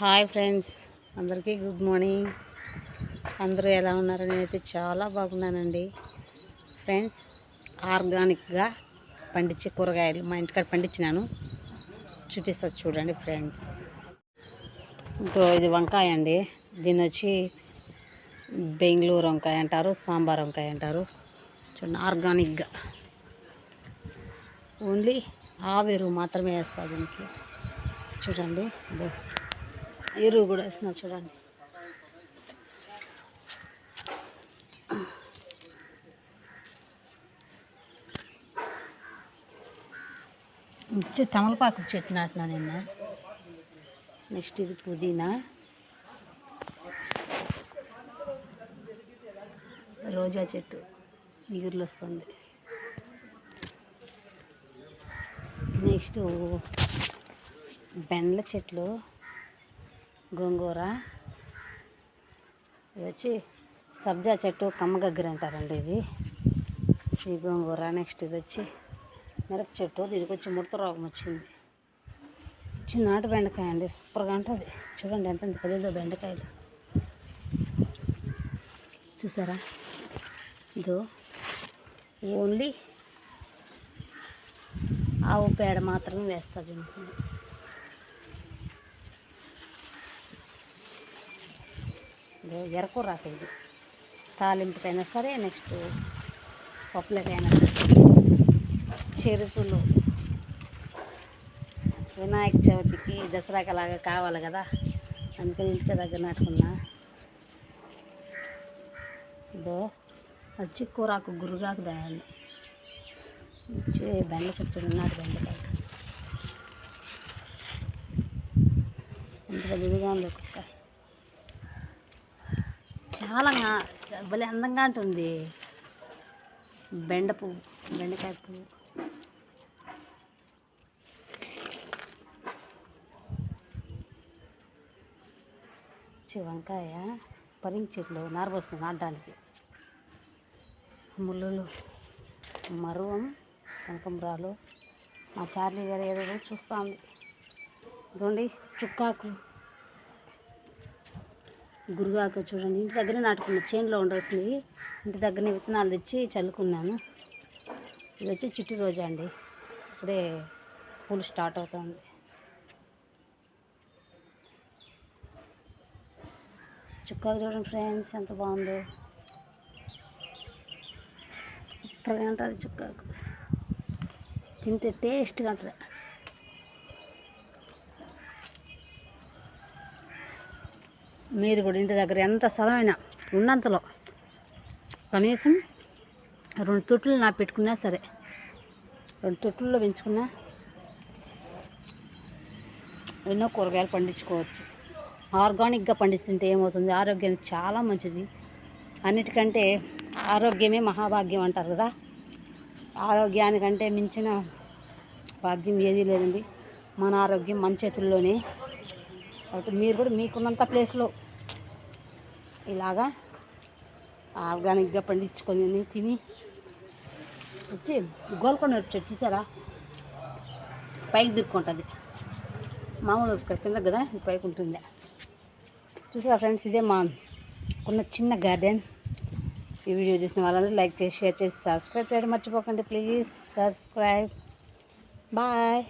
Hi friends. అందరికీ good morning. అందరూ ఎలా ఉన్నారు? నేనైతే చాలా బాగున్నానండి. ఫ్రెండ్స్ ఆర్గానిక్గా పండించే కూరగాయలు మా ఇంటికాడ పండించినాను. చూపిస్తా చూడండి ఫ్రెండ్స్. ఇంకో ఇది వంకాయ అండి. దీని వచ్చి బెంగళూరు వంకాయ అంటారు సాంబార్ వంకాయ అంటారు. చూడండి ఆర్గానిక్గా. ఓన్లీ ఆవిరు మాత్రమే వేస్తా దీనికి. చూడండి ఎరువు కూడా వేస్తున్నా చూడండి. తమలపాకు చెట్టు నాటినా నిన్న. నెక్స్ట్ ఇది పుదీనా. రోజా చెట్టు ఇగురులు వస్తుంది. నెక్స్ట్ బెండల చెట్లు. గోంగూర. ఇది వచ్చి సబ్జా చెట్టు కమ్మగగ్గర అంటారండి ఇది. ఈ గోంగూర నెక్స్ట్ ఇది వచ్చి మిరప చెట్టు దీనికి వచ్చి ముడత రోగం వచ్చింది. చిన్న నాటు బెండకాయ అండి సూపర్గా ఉంటుంది. చూడండి ఎంత పెద్దదో బెండకాయలు. చూసారా? ఇదో ఓన్లీ ఆవు పేడ మాత్రమే వేస్తుంది ఎరకూరాక ఇది. తాలింపుకైనా సరే నెక్స్ట్ పప్పులకైనా సరే. చెరుకులు. వినాయక చవితికి దసరాకి అలాగా కావాలి కదా. అందుకని ఇంటికి దగ్గర నాటుకున్నా. ఇదో వచ్చి కూరాకు గురుగాకు దాయాలి. వచ్చి బెండ చెట్టు నాటు బెండకాయ ఎంత పెద్దదిగా చాలా భలే అందంగా ఉంటుంది. బెండ పువ్వు బెండకాయ పువ్వు. వంకాయ పరింగ్ చెట్లు నారబోస్తుంది నాటడానికి. ముళ్ళు మరువం కనకంబరాలు. మా చార్లీ గారు ఏదో చూస్తుంది. ఇదిగోండి చుక్కాకు. గురుగాకు చూడండి. ఇంటి దగ్గరే నాటుకున్న చేనులో ఉండాల్సింది ఇంటి దగ్గరనే విత్తనాలు తెచ్చి చల్లుకున్నాను. ఇది వచ్చి చిట్టి రోజా అండి. ఇప్పుడే పూలు స్టార్ట్ అవుతుంది. చుక్కాకు చూడండి ఫ్రెండ్స్ ఎంత బాగుందో. సూపర్గా ఉంటుంది చుక్కాకు. తింటే టేస్ట్గా ఉంటుంది. మీరు కూడా ఇంటి దగ్గర ఎంత స్థలమైనా ఉన్నంతలో కనీసం రెండు తొట్లు నా పెట్టుకున్నా సరే. రెండు తొట్టుల్లో పెంచుకున్నా ఎన్నో కూరగాయలు పండించుకోవచ్చు. ఆర్గానిక్గా పండిస్తుంటే ఏమవుతుంది? ఆరోగ్యానికి చాలా మంచిది. అన్నిటికంటే ఆరోగ్యమే మహాభాగ్యం అంటారు కదా? ఆరోగ్యానికంటే మించిన భాగ్యం ఏదీ లేదండి. మన ఆరోగ్యం మన చేతుల్లోనే కాబట్టి మీరు కూడా మీకున్నంత ప్లేస్లో ఇలాగా ఆర్గానిక్గా పండించుకొని తిని వచ్చి గోల్కొండ మిరప చూసారా? పైకి దిక్కుంటుంది. మామూలు ఇక్కడ కింద కదా ఇది పైకి ఉంటుంది. చూసారా ఫ్రెండ్స్ ఇదే మా ఉన్న చిన్న గార్డెన్ ఈ వీడియో చూసిన వాళ్ళందరూ లైక్ చేసి షేర్ చేసి సబ్స్క్రైబ్ చేయడం మర్చిపోకండి. Please subscribe bye